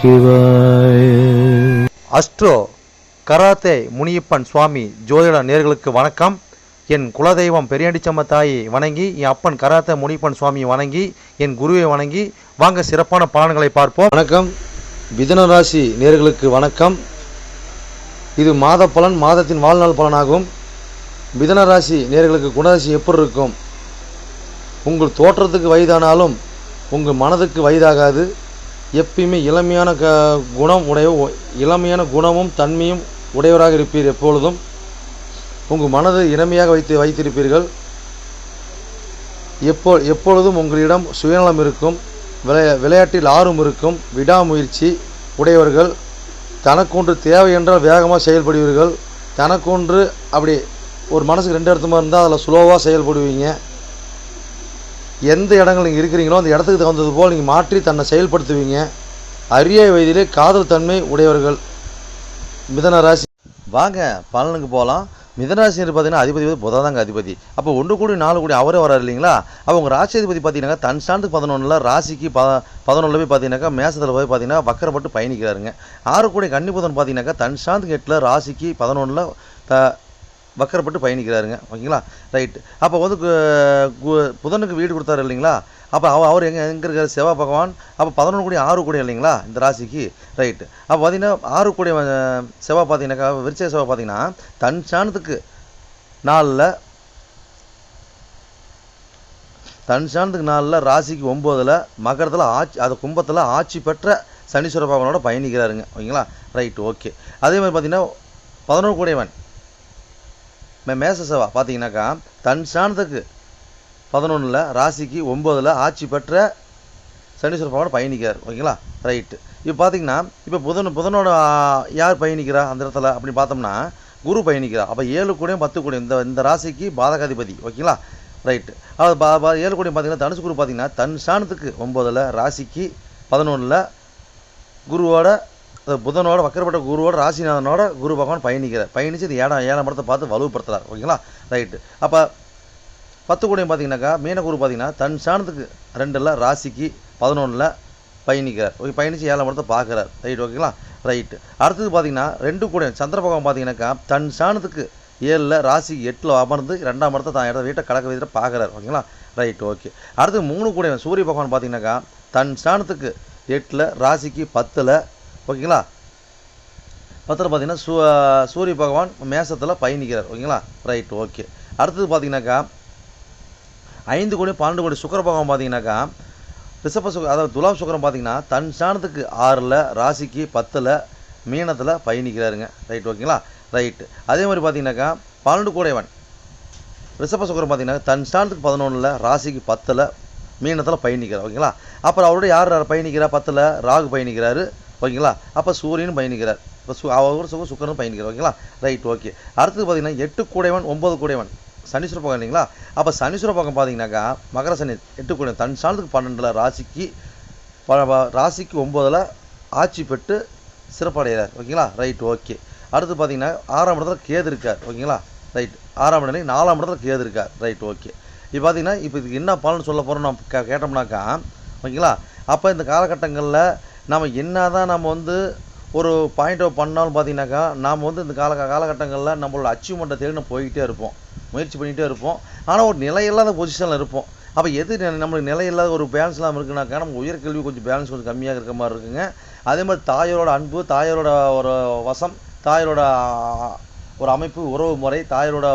சிவாய. Astro karate Muniyappan சுவாமி ஜோதிட நேர்களுக்கு வணக்கம். என் குலதெய்வம் பெரியாண்டிச்சம்ம தாயை வணங்கி என் அப்பன் கராத்தே முனியப்பன் சுவாமியை வணங்கி என் குருவை வணங்கி வாங்க சிறப்பான பலன்களை பார்ப்போம். வணக்கம். மிதுன ராசி நேர்களுக்கு வணக்கம். இது மாத பலன் மாதத்தின் வாழ்நாள் பலனாகும். மிதுன ராசி நேர்களுக்கு குணராசி எப்படி இருக்கும்? உங்கள் தோற்றத்துக்கு வயதானாலும் உங்கள் மனதுக்கு வயதாகாது. எப்பயுமே இளமையான க குணம் உடைய இளமையான குணமும் தன்மையும் உடையவராக இருப்பீர் எப்பொழுதும். உங்கள் மனதை இளமையாக வைத்து வைத்திருப்பீர்கள். எப்போ எப்பொழுதும் உங்களிடம் சுயநலம் இருக்கும் விளையா விளையாட்டில் ஆர்வம் இருக்கும் விடாமுயற்சி உடையவர்கள் தனக்கொன்று தேவை என்றால் வேகமாக செயல்படுவீர்கள். தனக்கொன்று அப்படி ஒரு மனசுக்கு ரெண்டு இடத்துமா இருந்தால் அதில் ஸ்லோவாக செயல்படுவீங்க. எந்த இடங்கள் நீங்கள் இருக்கிறீங்களோ அந்த இடத்துக்கு தகுந்தது போல் நீங்கள் மாற்றி தன்னை செயல்படுத்துவீங்க. அரிய வயதிலே காதல் தன்மை உடையவர்கள். மிதனராசி வாங்க பலனுக்கு போகலாம் மிதனராசினர் பார்த்தீங்கன்னா அதிபதி வந்து புதன் தாங்க அதிபதி. அப்போ ஒன்று கூடி நாலு கூடி அவரே வராரு இல்லைங்களா? அப்போ உங்கள் ராசி அதிபதி பார்த்தீங்கன்னா தன் ஸ்டாண்டுக்கு பதினொன்றில் ராசிக்கு ப பதினொன்றில் போய் பார்த்தீங்கன்னாக்கா மேசத்தில் போய் பார்த்தீங்கன்னா வக்கரப்பட்டு பயணிக்கிறாருங்க. ஆறு கூடி கன்னிபுதன் பார்த்தீங்கன்னாக்கா தன் ஸ்டாண்டுக்கு எட்டில் ராசிக்கு பதினொன்றில் த வக்கரப்பட்டு பயணிக்கிறாருங்க. ஓகேங்களா? ரைட்டு. அப்போ வந்து கு- கு- புதனுக்கு வீடு கொடுத்தாரு இல்லைங்களா? அப்போ அவ அவர் எங்கே எங்கே இருக்கார்? செவ்வாய் பகவான். அப்போ பதினொன்று கோடி ஆறு கோடி இல்லைங்களா? இந்த ராசிக்கு. ரைட்டு. அப்போ பார்த்தீங்கன்னா ஆறு கோடி செவ்வாய் பார்த்தீங்கன்னாக்கா விருச்ச செவ்வாய் பார்த்தீங்கன்னா தன் சாணத்துக்கு நாளில் தன் சாணத்துக்கு நாளில் ராசிக்கு ஒம்போதில் மகரத்தில் ஆட்சி அது கும்பத்தில் ஆட்சி பெற்ற சனீஸ்வர பகவானோட பயணிக்கிறாருங்க. ஓகேங்களா? Right okay. அதே மாதிரி பார்த்தீங்கன்னா பதினொன்று கோடியவன் மேச செவ்வா பார்த்தீங்கன்னாக்கா தன் ஸ்தானத்துக்கு பதினொன்றில் ராசிக்கு ஒம்போதில் ஆட்சி பெற்ற சனீஸ்வர பகவான் பயணிக்கிறார். ஓகேங்களா? ரைட்டு இப்போ பார்த்தீங்கன்னா இப்போ புதன் புதனோட யார் பயணிக்கிறா அந்த இடத்துல அப்படின்னு பார்த்தோம்னா குரு பயணிக்கிறா அப்போ ஏழு கூடையும் பத்து கூடையும். இந்த இந்த ராசிக்கு பாதகாதிபதி. ஓகேங்களா? ரைட்டு அது பா பா ஏழு கூடையும் பார்த்தீங்கன்னா தனுசு குரு பார்த்தீங்கன்னா தன் ஸ்தானத்துக்கு ஒம்பதில் ராசிக்கு பதினொன்றில் குருவோட புதனோட வக்கரப்பட்ட குருவோட ராசிநாதனோட குரு பகவான் பயணிக்கிறார். பயணித்து இந்த ஏழாம் ஏழாம் இடத்தை பார்த்து வலுப்படுத்துறார். ஓகேங்களா? ரைட்டு. அப்போ பத்து கூடையும் பார்த்தீங்கன்னாக்கா மீனகுரு பார்த்தீங்கன்னா தன் சாணத்துக்கு ரெண்டில் ராசிக்கு பதினொன்றில் பயணிக்கிறார். ஓகே பயணித்து ஏழாம் இடத்தை பார்க்குறார். ரைட் ஓகேங்களா? ரைட்டு. அடுத்தது பார்த்தீங்கன்னா ரெண்டு கூடையும் சந்திர பகவான் பார்த்தீங்கன்னாக்கா தன் சாணத்துக்கு ஏழில் ராசி எட்டில் அமர்ந்து ரெண்டாம் இடத்தை தான் இடத்த வீட்டை கடக்க வைத்து பார்க்குறாரு. ஓகேங்களா? Right okay. அடுத்து மூணு கூடையும் சூரிய பகவான் பார்த்தீங்கன்னாக்கா தன் ஸ்தானத்துக்கு எட்டில் ராசிக்கு பத்தில் ஓகேங்களா? பத்தில் பார்த்தீங்கன்னா சூ சூரிய பகவான் மேசத்தில் பயணிக்கிறார். ஓகேங்களா? ரைட் ஓகே அடுத்தது பார்த்தீங்கன்னாக்கா ஐந்து கோடி பன்னெண்டு கோடி சுக்கர பகவான் பார்த்தீங்கன்னாக்கா ரிஷப சுக அதாவது துலாம் சுக்கரம் பார்த்தீங்கன்னா தன் சாணத்துக்கு ஆறில் ராசிக்கு பத்தில் மீனத்தில் பயணிக்கிறாருங்க. ரைட் ஓகேங்களா ரைட்டு அதே மாதிரி பார்த்தீங்கன்னாக்கா பன்னெண்டு கோடைவன் ரிஷப சுக்கரம் பார்த்தீங்கன்னா தன் சாணத்துக்கு பதினொன்றில் ராசிக்கு பத்தில் மீனத்தில் பயணிக்கிறார். ஓகேங்களா? அப்புறம் அவரோட யார் யார் பயணிக்கிறா? பத்தில் ராகு பயணிக்கிறாரு. ஓகேங்களா? அப்போ சூரியனும் பயணிக்கிறார். இப்போ சு அவர் சுக சுக்கரனும் பயணிக்கிறார். ஓகேங்களா? ரைட் ஓகே அடுத்தது பார்த்தீங்கன்னா எட்டு கூடைவன் ஒன்பது கூடைவன். சனீஸ்வர பக்கம் இல்லைங்களா? அப்போ சனீஸ்வர பக்கம் பார்த்தீங்கன்னாக்கா மகர சனி எட்டு கூடை தன் சாணத்துக்கு பன்னெண்டில் ராசிக்கு ப- ராசிக்கு ஒம்பதில் ஆட்சி பெற்று சிறப்படைகிறார் ஓகேங்களா? ரைட் ஓகே அடுத்து பார்த்தீங்கன்னா ஆறாம் இடத்துல கேது இருக்கார். ஓகேங்களா? ரைட் ஆறாம் இடத்துல நாலாம் இடத்துல கேது இருக்கார். ரைட் ஓகே இப்போ பார்த்தீங்கன்னா இப்போ இதுக்கு என்ன பலன் சொல்ல போகிறோம் நான் கேட்டோம்னாக்கா ஓகேங்களா? அப்போ இந்த காலகட்டங்களில் நம்ம என்னதான் நம்ம வந்து ஒரு பாயிண்ட் அவுட் பண்ணாலும் பார்த்தீங்கன்னாக்கா நாம் வந்து இந்த கால காலகட்டங்களில் நம்மளோட அச்சீவ்மெண்ட்டை தேடி நம்ம போய்கிட்டே இருப்போம். முயற்சி பண்ணிகிட்டே இருப்போம். ஆனால் ஒரு நிலையில்லாத பொசிஷனில் இருப்போம். அப்போ எது நம்மளுக்கு நிலையில்லாத ஒரு பேலன்ஸ் இல்லாமல் இருக்குனாக்கா நம்ம உயர்கல்வி கொஞ்சம் பேலன்ஸ் கொஞ்சம் கம்மியாக இருக்க மாதிரி இருக்குங்க. அதே மாதிரி தாயாரோட அன்பு தாயாரோட ஒரு வசம் தாயாரோட ஒரு அமைப்பு உறவு முறை தாயாரோட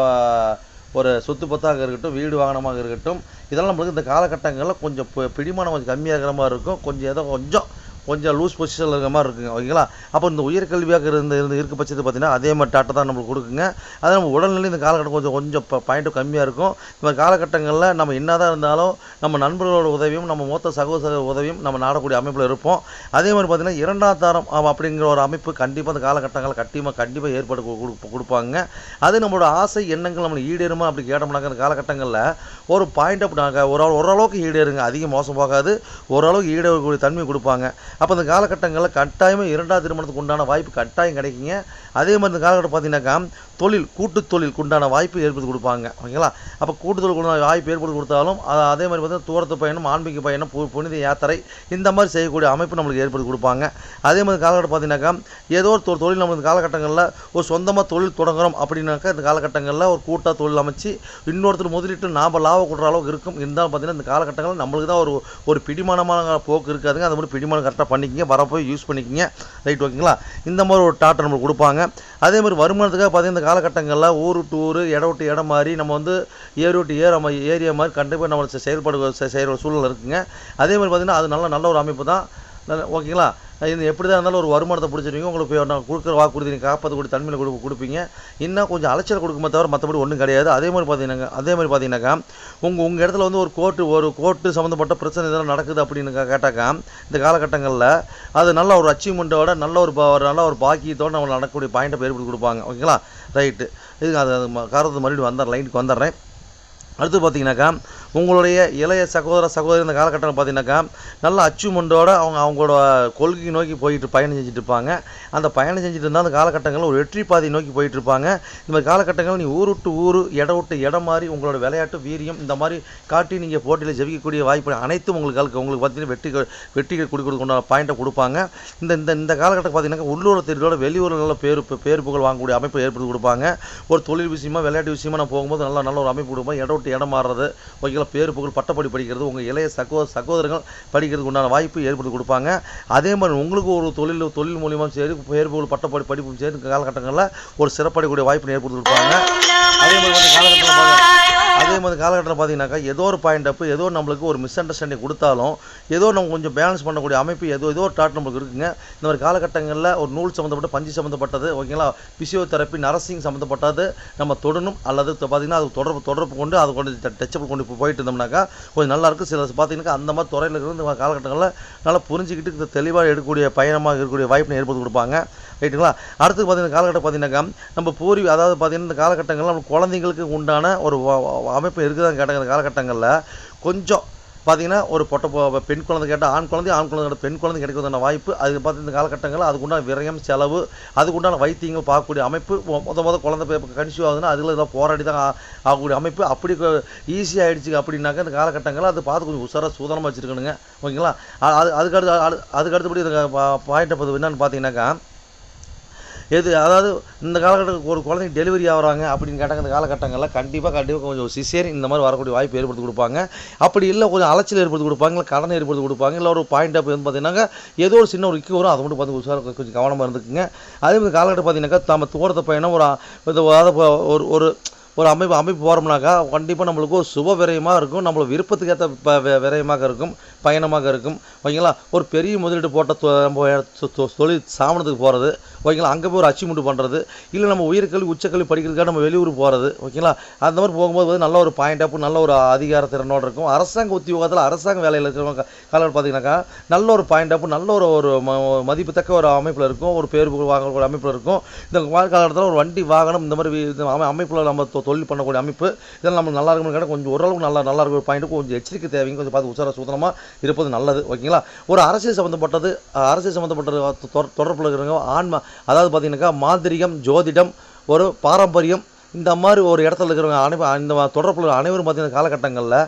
ஒரு சொத்து பத்தாக இருக்கட்டும் வீடு வாகனமாக இருக்கட்டும் இதெல்லாம் நம்மளுக்கு இந்த காலகட்டங்களில் கொஞ்சம் பிடிமானம் கொஞ்சம் கம்மியாக இருக்கிற மாதிரி இருக்கும். கொஞ்சம் ஏதோ கொஞ்சம் கொஞ்சம் லூஸ் பொசிஷனில் இருக்கிற மாதிரி இருக்குங்க ஓகேங்களா? அப்போ இந்த உயர்கல்வியாக இருந்த இருந்து இருக்க பட்சத்து பார்த்தீங்கன்னா அதே மாதிரி டாட்டை தான் நம்மளுக்கு கொடுக்குங்க. அது நம்ம உடல்நிலை இந்த காலகட்டம் கொஞ்சம் கொஞ்சம் பாயிண்ட்டும் கம்மியாக இருக்கும். இந்த காலகட்டங்களில் நம்ம என்னதான் இருந்தாலும் நம்ம நண்பர்களோட உதவியும் நம்ம மூத்த சகோதர உதவியும் நம்ம நாடக்கூடிய அமைப்பில் இருப்போம். அதே மாதிரி பார்த்தீங்கன்னா இரண்டாம் தாரம் அப்படிங்கிற ஒரு அமைப்பு கண்டிப்பாக இந்த காலகட்டங்களில் கட்டியமாக கண்டிப்பாக ஏற்பாடு கொடு- கொடுப்பாங்க. அது நம்மளோட ஆசை எண்ணங்கள் நம்மளுக்கு ஈடேறுமா அப்படி கேட்டோம்னாக்க இந்த காலகட்டங்களில் ஒரு பாயிண்ட் அப் நாங்கள் ஒரு ஓரளவுக்கு ஈடேறுங்க. அதிகம் மோசம் போகாது ஓரளவுக்கு ஈடேறக்கூடிய தன்மை கொடுப்பாங்க. அப்போ இந்த காலகட்டங்களில் கட்டாயமாக இரண்டாவது திருமணத்துக்கு உண்டான வாய்ப்பு கட்டாயம் கிடைக்குங்க. அதே மாதிரி இந்த காலகட்டம் பார்த்தீங்கன்னாக்கா தொழில் கூட்டு தொழிலுக்கு உண்டான வாய்ப்பு ஏற்படுத்தி கொடுப்பாங்க. ஓகேங்களா? அப்போ கூட்டு தொழில் உண்டான வாய்ப்பு ஏற்படுத்தி கொடுத்தாலும் அது- அதே மாதிரி பார்த்தீங்கன்னா தூரத்து பயணம் ஆன்மீக பயணம் பு- புனித யாத்திரை இந்த மாதிரி செய்யக்கூடிய அமைப்பு நம்மளுக்கு ஏற்படுத்தி கொடுப்பாங்க. அதே மாதிரி காலகட்டம் பார்த்தீங்கன்னாக்கா ஏதோ ஒரு தொ- தொழில் நம்ம இந்த காலகட்டங்களில் ஒரு சொந்தமாக தொழில் தொடங்குறோம் அப்படின்னாக்கா இந்த காலகட்டங்களில் ஒரு கூட்டாக தொழில் அமைச்சு இன்னொருத்தர் முதலீட்டு நாம் லாபம் கொடுற அளவுக்கு இருக்கும். இருந்தாலும் பார்த்தீங்கன்னா இந்த காலகட்டங்களில் நம்மளுக்கு தான் ஒரு ஒரு பிடிமானமான போக்கு இருக்காதுங்க. அது மட்டும் பிடிமானம் கரெக்டாக பண்ணிக்கிங்க வரப்போ யூஸ் பண்ணிக்கிங்க. ரைட் ஓகேங்களா இந்த மாதிரி ஒரு டாட்டை நம்மளுக்கு கொடுப்பாங்க. அதே மாதிரி வருமானத்துக்காக பார்த்தீங்கன்னா இந்த காலகட்டங்களில் ஊர் விட்டு ஊர் இடம் விட்டு இடம் மாதிரி நம்ம வந்து ஏரி விட்டு ஏற நம்ம ஏரியா மாதிரி கண்டிப்பாக நம்ம செ- செய்கிற சூழ்நிலை இருக்குங்க. அதே மாதிரி பார்த்தீங்கன்னா அது நல்ல நல்ல ஒரு அமைப்பு தான். நல்ல- ஓகேங்களா இது எப்படி தான் இருந்தாலும் ஒரு வருமானத்தை பிடிச்சிருவீங்க. உங்களுக்கு நான் கொடுக்குற வாக்குறுதி நீங்கள் காப்பாற்றக்கூடிய தன்மையில் கொடு கொடுப்பீங்க. இன்னும் கொஞ்சம் அலைச்சல் கொடுக்குமே தவிர மற்றபடி ஒன்றும் கிடையாது. அதே மாதிரி பார்த்தீங்கன்னா அதே மாதிரி பார்த்தீங்கன்னாக்கா உங்கள் உங்கள் இடத்துல வந்து ஒரு கோர்ட்டு ஒரு கோர்ட்டு சம்மந்தப்பட்ட பிரச்சனை இதெல்லாம் நடக்குது அப்படின்னு கேட்டாக்கா இந்த காலகட்டங்களில் அது நல்ல ஒரு அச்சீவ்மெண்ட்டோட நல்ல ஒரு நல்ல ஒரு பாக்கியத்தோடு நம்ம நடக்கக்கூடிய பாயிண்ட்டை ஏற்படுத்தி கொடுப்பாங்க. ஓகேங்களா ரைட்டு இது அது காரத்து காரணத்துக்கு மறுபடியும் வந்துடுறேன் லைனுக்கு வந்துடுறேன். அடுத்து பார்த்தீங்கன்னாக்கா உங்களுடைய இளைய சகோதர சகோதரி இந்த காலகட்டத்தில் பார்த்தீங்கன்னாக்கா நல்ல அச்சீவ்மெண்ட்டோட அவங்க அவங்களோட கொள்கை நோக்கி போயிட்டு பயணம் செஞ்சுட்டு இருப்பாங்க. அந்த பயணம் செஞ்சுட்டு இருந்தால் அந்த காலகட்டங்களில் ஒரு வெற்றி பாதை நோக்கி போயிட்டு இருப்பாங்க. இந்த மாதிரி காலகட்டங்களில் நீ ஊர் விட்டு ஊர் இடம் விட்டு இடம் மாதிரி உங்களோட விளையாட்டு வீரியம் இந்த மாதிரி காட்டி நீங்கள் போட்டியில் ஜெபிக்கக்கூடிய வாய்ப்பு அனைத்தும் உங்களுக்கு உங்களுக்கு பார்த்தீங்கன்னா வெற்றி வெற்றிகள் கொடு கொடுக்கணும் பாயிண்ட்டை கொடுப்பாங்க. இந்த இந்த இந்த காலகட்டம் பார்த்தீங்கன்னா உள்ளூர் தெரியோட வெளியூர்களில் பேர் பேர் புகழ் வாங்கக்கூடிய அமைப்பை ஏற்படுத்தி கொடுப்பாங்க. ஒரு தொழில் விஷயமா விளையாட்டு விஷயமா நான் போகும்போது நல்ல நல்ல ஒரு அமைப்பு கொடுப்போம் இடம் விட்டு இடம் மாறுறது ஓகேங்களா பேர் புகழ் பட்டப்படி படிக்கிறது உங்கள் இளைய சகோ சகோதரர்கள் படிக்கிறதுக்கு உண்டான வாய்ப்பு ஏற்படுத்தி கொடுப்பாங்க. அதே மாதிரி உங்களுக்கு ஒரு தொழில் தொழில் மூலியமாக சரி பேர் புகழ் பட்டப்படி படிப்பும் சரி காலகட்டங்களில் ஒரு சிறப்படையக்கூடிய வாய்ப்பு ஏற்படுத்தி கொடுப்பாங்க. அதே மாதிரி காலகட்டத்தில் அதே மாதிரி காலகட்டத்தில் பார்த்தீங்கன்னாக்கா ஏதோ ஒரு பாயிண்ட் அப்போ ஏதோ நம்மளுக்கு ஒரு மிஸ் அண்டர்ஸ்டாண்டிங் கொடுத்தாலும் ஏதோ நம்ம கொஞ்சம் பேலன்ஸ் பண்ணக்கூடிய அமைப்பு ஏதோ ஏதோ ஒரு டாட் நம்மளுக்கு இருக்குங்க. இந்த மாதிரி காலகட்டங்களில் ஒரு நூல் சம்மந்தப்பட்ட பஞ்சு சம்மந்தப்பட்டது ஓகேங்களா பிசியோதெரப்பி நர்சிங் சம்மந்தப்பட்டது நம்ம தொடணும் அல்லது பார்த்தீங்கன்னா அது தொடர்பு தொடர்பு கொண்டு அது கொண்டு டச்சப் கொண்டு போயிட்டு இருந்தோம்னாக்கா கொஞ்சம் நல்லா இருக்கும். சில பார்த்தீங்கன்னா அந்த மாதிரி துறையில் இருக்கிற இந்த காலகட்டங்களில் நல்லா புரிஞ்சுக்கிட்டு இந்த தெளிவாக எடுக்கக்கூடிய பயணமாக இருக்கக்கூடிய வாய்ப்பினை ஏற்படுத்தி கொடுப்பாங்க. ரைட்டுங்களா? அடுத்து பார்த்தீங்கன்னா காலகட்டம் பார்த்தீங்கன்னாக்கா நம்ம பூர்வீ அதாவது பார்த்தீங்கன்னா இந்த காலகட்டங்களில் நம்ம குழந்தைங்களுக்கு உண்டான ஒரு அமைப்பு இருக்குதான்னு கேட்டாங்க இந்த காலகட்டங்களில். கொஞ்சம் பார்த்தீங்கன்னா ஒரு பொட்டை பெண் குழந்தை கேட்டால் ஆண் குழந்தை ஆண் குழந்தை கேட்டால் பெண் குழந்தை கிடைக்கிறதான வாய்ப்பு. அது பார்த்து இந்த காலகட்டங்களில் அதுக்குண்டான விரயம் செலவு அதுக்குண்டான வைத்தியங்கள் பார்க்கக்கூடிய அமைப்பு மொதல் முத முத குழந்தை கன்சியூவ் ஆகுதுன்னா அதில் ஏதாவது போராடி தான் ஆகக்கூடிய அமைப்பு. அப்படி ஈஸியாக ஆகிடுச்சு அப்படின்னாக்கா இந்த காலகட்டங்களில் அது பார்த்து கொஞ்சம் உசாராக சூதனமாக வச்சுருக்கணுங்க. ஓகேங்களா? அது அதுக்கு அடுத்து அடு- அதுக்கு அடுத்தபடி இந்த பாயிண்ட்டை என்னன்னு பார்த்தீங்கன்னாக்கா எது அதாவது இந்த காலகட்டத்துக்கு ஒரு குழந்தைங்க டெலிவரி ஆகுறாங்க அப்படின்னு கேட்டாங்க இந்த காலகட்டங்களில் கண்டிப்பாக கண்டிப்பாக கொஞ்சம் சிசேரி இந்த மாதிரி வரக்கூடிய வாய்ப்பு ஏற்படுத்தி கொடுப்பாங்க. அப்படி இல்லை கொஞ்சம் அலைச்சல் ஏற்படுத்தி கொடுப்பாங்க இல்லை கடன் ஏற்படுத்தி கொடுப்பாங்க இல்லை ஒரு பாயிண்ட் அப் வந்து பார்த்தீங்கன்னா ஏதோ ஒரு சின்ன ஒரு இக்கு வரும் அதை மட்டும் பார்த்து உஷாரா கொஞ்சம் கவனமாக இருந்துக்குங்க. அதே மாதிரி காலகட்டம் பார்த்தீங்கன்னாக்கா நம்ம தூரத்தை பயணம் ஒரு ஒரு ஒரு அமைப்பு அமைப்பு போகிறோம்னாக்கா கண்டிப்பாக நம்மளுக்கு ஒரு சுப விரயமாக இருக்கும். நம்மளோட விருப்பத்துக்கு ஏற்ற ப விரயமாக இருக்கும் பயணமாக இருக்கும். ஓகேங்களா? ஒரு பெரிய முதலீடு போட்ட நம்ம தொ- தொழில் சாமனத்துக்கு போகிறது ஓகேங்களா? அங்கே போய் ஒரு அச்சீவ்மெண்ட் பண்ணுறது இல்லை நம்ம உயர்கல்வி உச்சக்கல்வி படிக்கிறதுக்காக நம்ம வெளியூர் போகிறது ஓகேங்களா? அந்த மாதிரி போகும்போது வந்து நல்ல ஒரு பாயிண்ட் நல்ல ஒரு அதிகார திறனோடு இருக்கும். அரசாங்க உத்தியோகத்தில் அரசாங்க வேலையில் இருக்கிறவங்க காலம் பார்த்தீங்கன்னாக்கா நல்ல ஒரு பாயிண்ட் நல்ல ஒரு ஒரு ம- மதிப்புத்தக்க ஒரு அமைப்பில் இருக்கும். ஒரு பேர் புகழ் வாங்கக்கூடிய அமைப்பில் இருக்கும். இந்த காலகட்டத்தில் ஒரு வண்டி வாகனம் இந்த மாதிரி அமைப்பில் இந்த அமை- நம்ம தொ- தொழில் பண்ணக்கூடிய அமைப்பு. இதெல்லாம் நம்ம நல்லா இருக்கும்னு கேட்டால் கொஞ்சம் ஓரளவுக்கு நல்லா நல்லா இருக்கிற பாயிண்ட்டு கொஞ்சம் எச்சரிக்கை தேவைங்க கொஞ்சம் பார்த்து உசார சூதனமாக இருப்பது நல்லது. ஓகேங்களா? ஒரு அரசியல் சம்மந்தப்பட்டது அரசியல் சம்மந்தப்பட்டது தொடர்பில் இருக்கிறவங்க ஆன்மா அதாவது பார்த்தீங்கன்னாக்கா மாந்திரிகம் ஜோதிடம் ஒரு பாரம்பரியம். இந்த மாதிரி ஒரு இடத்துல இருக்கிறவங்க அனைவ இந்த தொடர்பில் அனைவரும் பார்த்தீங்கன்னா காலகட்டங்களில்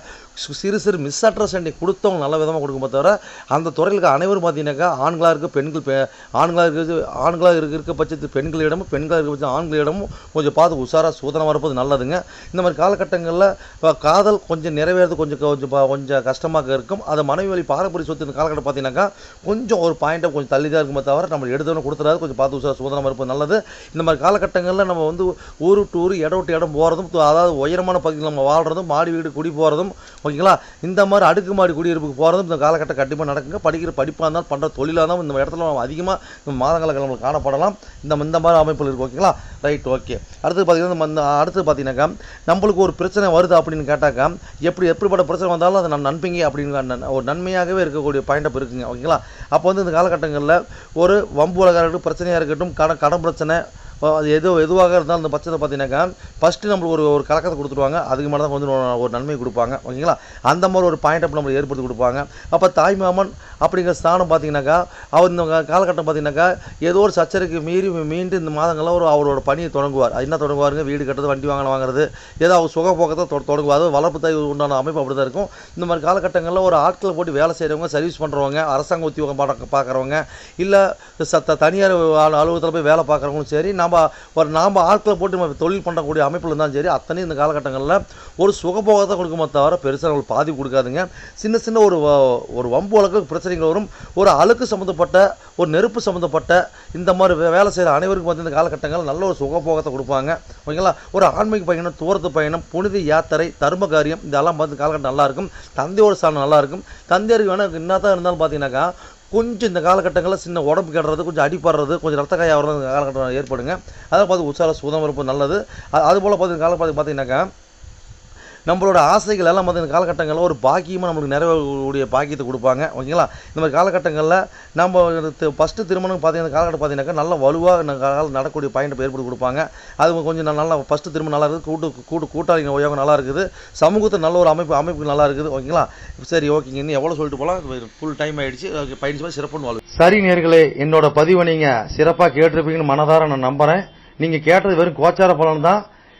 சிறு சிறு மிஸ் அண்டர்ஸ்டாண்டிங் கொடுத்தவங்க நல்ல விதமாக கொடுக்கும்போது தவிர அந்த துறையில் இருக்க அனைவரும் பார்த்தீங்கன்னாக்கா ஆண்களாக இருக்க பெண்கள் பெ ஆண்களாக இருக்க ஆண்களாக இருக்க இருக்க பட்சத்து பெண்களிடமும் பெண்களாக இருக்க பட்சம் ஆண்களிடமும் கொஞ்சம் பார்த்து உஷாராக சூதனமாக இருப்பது நல்லதுங்க. இந்த மாதிரி காலகட்டங்களில் இப்போ காதல் கொஞ்சம் நிறைவேறது கொஞ்சம் கொஞ்சம் கொஞ்சம் கஷ்டமாக இருக்கும். அது மனைவி வழி பாரம்பரிய சொத்து இந்த காலகட்டம் பார்த்தீங்கன்னாக்கா கொஞ்சம் ஒரு பாயிண்ட்டை கொஞ்சம் தள்ளி தான் இருக்குமே தவிர நம்ம எடுத்தவன கொடுத்துறாது. கொஞ்சம் பார்த்து உஷாரா சூதனமாக இருப்பது நல்லது. இந்த மாதிரி காலகட்டங்களில் நம்ம வந்து ஊர் விட்டு ஊர் இடம் விட்டு இடம் போகிறதும் அதாவது உயரமான பகுதியில் நம்ம வாழ்கிறதும் மாடி வீடு குடி போகிறதும் ஓகேங்களா? இந்த மாதிரி அடுக்குமாடி குடியிருப்புக்கு போகிறது இந்த காலகட்டம் கண்டிப்பாக நடக்குங்க. படிக்கிற படிப்பாக இருந்தாலும் பண்ணுற தொழிலாக இருந்தாலும் இந்த இடத்துல நம்ம அதிகமாக மாதங்கள கிழமை காணப்படலாம். இந்த இந்த மாதிரி அமைப்பில் இருக்குது ஓகேங்களா? ரைட் ஓகே அடுத்து பார்த்தீங்கன்னா நம்ம இந்த அடுத்து பார்த்தீங்கன்னாக்கா நம்மளுக்கு ஒரு பிரச்சனை வருது அப்படின்னு கேட்டாக்கா எப்படி எப்படிப்பட்ட பிரச்சனை வந்தாலும் அதை நான் நன்மைங்க அப்படின்னு நன்- ஒரு நன்மையாகவே இருக்கக்கூடிய பாயிண்ட் அப் இருக்குங்க ஓகேங்களா? அப்போ வந்து இந்த காலகட்டங்களில் ஒரு வம்பு உலகம் இருக்கட்டும் பிரச்சனையாக இருக்கட்டும் கடன் கடன் பிரச்சனை அது எது எதுவாக இருந்தாலும் அந்த பட்சத்தை பார்த்தீங்கன்னாக்கா ஃபஸ்ட்டு நம்மளுக்கு ஒரு ஒரு கலக்கத்தை கொடுத்துருவாங்க. அதுக்கு மேலே தான் வந்து ஒரு- நன்மை கொடுப்பாங்க. ஓகேங்களா? அந்த மாதிரி ஒரு பாயிண்ட் அப்போ நம்மளுக்கு ஏற்படுத்தி கொடுப்பாங்க. அப்போ தாய்மாமன் அப்படிங்கிற ஸ்தானம் பார்த்தீங்கன்னாக்கா அவர் இந்த காலகட்டம் பார்த்தீங்கன்னாக்கா ஏதோ ஒரு சச்சரைக்கு மீறி மீண்டு இந்த மாதங்களில் ஒரு அவரோட பணியை தொடங்குவார். என்ன தொடங்குவாருங்க? வீடு கட்டுறது வண்டி வாங்கணும் வாங்குறது. ஏதோ அவர் சுகப்போக்கத்தை தொ- தொடங்குவார். வளர்ப்பு தாய் உண்டான அமைப்பு அப்படி தான் இருக்கும். இந்த மாதிரி காலகட்டங்களில் ஒரு ஆட்களை போட்டு வேலை செய்கிறவங்க சர்வீஸ் பண்ணுறவங்க அரசாங்க உத்தியோகம் பார்க்குறவங்க இல்லை சத்த தனியார் அலுவலகத்தில் போய் வேலை பார்க்குறவங்களும் சரி நம்ம ஒரு நாம் ஆட்களை போட்டு நம்ம தொழில் பண்ணக்கூடிய அமைப்பில் இருந்தாலும் சரி அத்தனை இந்த காலகட்டங்களில் ஒரு சுகபோகத்தை கொடுக்குமே தவிர பெருசாக நம்மளுக்கு பாதி கொடுக்காதுங்க. சின்ன சின்ன ஒரு ஒரு வம்பு வழக்கு பிரச்சனைகள் வரும். ஒரு அழுக்கு சம்மந்தப்பட்ட ஒரு நெருப்பு சம்மந்தப்பட்ட இந்த மாதிரி வே- வேலை செய்கிற அனைவருக்கும் வந்து இந்த காலகட்டங்கள் நல்ல ஒரு சுகபோகத்தை கொடுப்பாங்க. ஓகேங்களா? ஒரு ஆன்மீக பயணம் தூரத்து பயணம் புனித யாத்திரை தர்ம காரியம் இதெல்லாம் பார்த்து காலகட்டம் நல்லாயிருக்கும் தந்தையோட ஸ்தானம் நல்லாயிருக்கும் தந்தையருக்கு வேணால் என்னதான் இருந்தாலும் பார்த்தீங்கன்னாக்கா கொஞ்சம் இந்த காலகட்டங்களில் சின்ன உடம்பு கெடுறது கொஞ்சம் அடிப்படுறது கொஞ்சம் ரத்த காய வர்றது காலகட்டம் ஏற்படுங்க. அதை பார்த்து உற்சாக சுதம் நல்லது. அது அதுபோல் பார்த்து கால பார்த்து பார்த்தீங்கன்னாக்கா நம்மளோட ஆசைகள் எல்லாம் வந்து இந்த காலகட்டங்களில் ஒரு பாக்கியமாக நம்மளுக்கு நிறைவேறக்கூடிய பாக்கியத்தை கொடுப்பாங்க. ஓகேங்களா? இந்த மாதிரி காலகட்டங்களில் நம்ம ஃபஸ்ட்டு திருமணம் பார்த்தீங்கன்னா காலகட்டம் பார்த்தீங்கன்னாக்கா நல்ல வலுவாக நடக்கக்கூடிய பாயிண்ட் ஏற்படுத்தி கொடுப்பாங்க. அது கொஞ்சம் நல்லா ஃபஸ்ட்டு திருமணம் நல்லா இருக்குது கூட்டு கூட்டு கூட்டாளிங்க உபயோகம் நல்லா இருக்குது சமூகத்தில் நல்ல ஒரு அமைப்பு அமைப்பு நல்லா இருக்குது ஓகேங்களா? சரி ஓகேங்க இன்னும் எவ்வளோ சொல்லிட்டு போகலாம் ஃபுல் டைம் ஆகிடுச்சு ஓகே, பயணிச்சு சிறப்புன்னு வாழ்வு சரி நேர்களே என்னோட பதிவை நீங்கள் சிறப்பாக கேட்டிருப்பீங்கன்னு மனதார நான் நம்புகிறேன் நீங்கள் கேட்டது வெறும் கோச்சார பலன் தான்.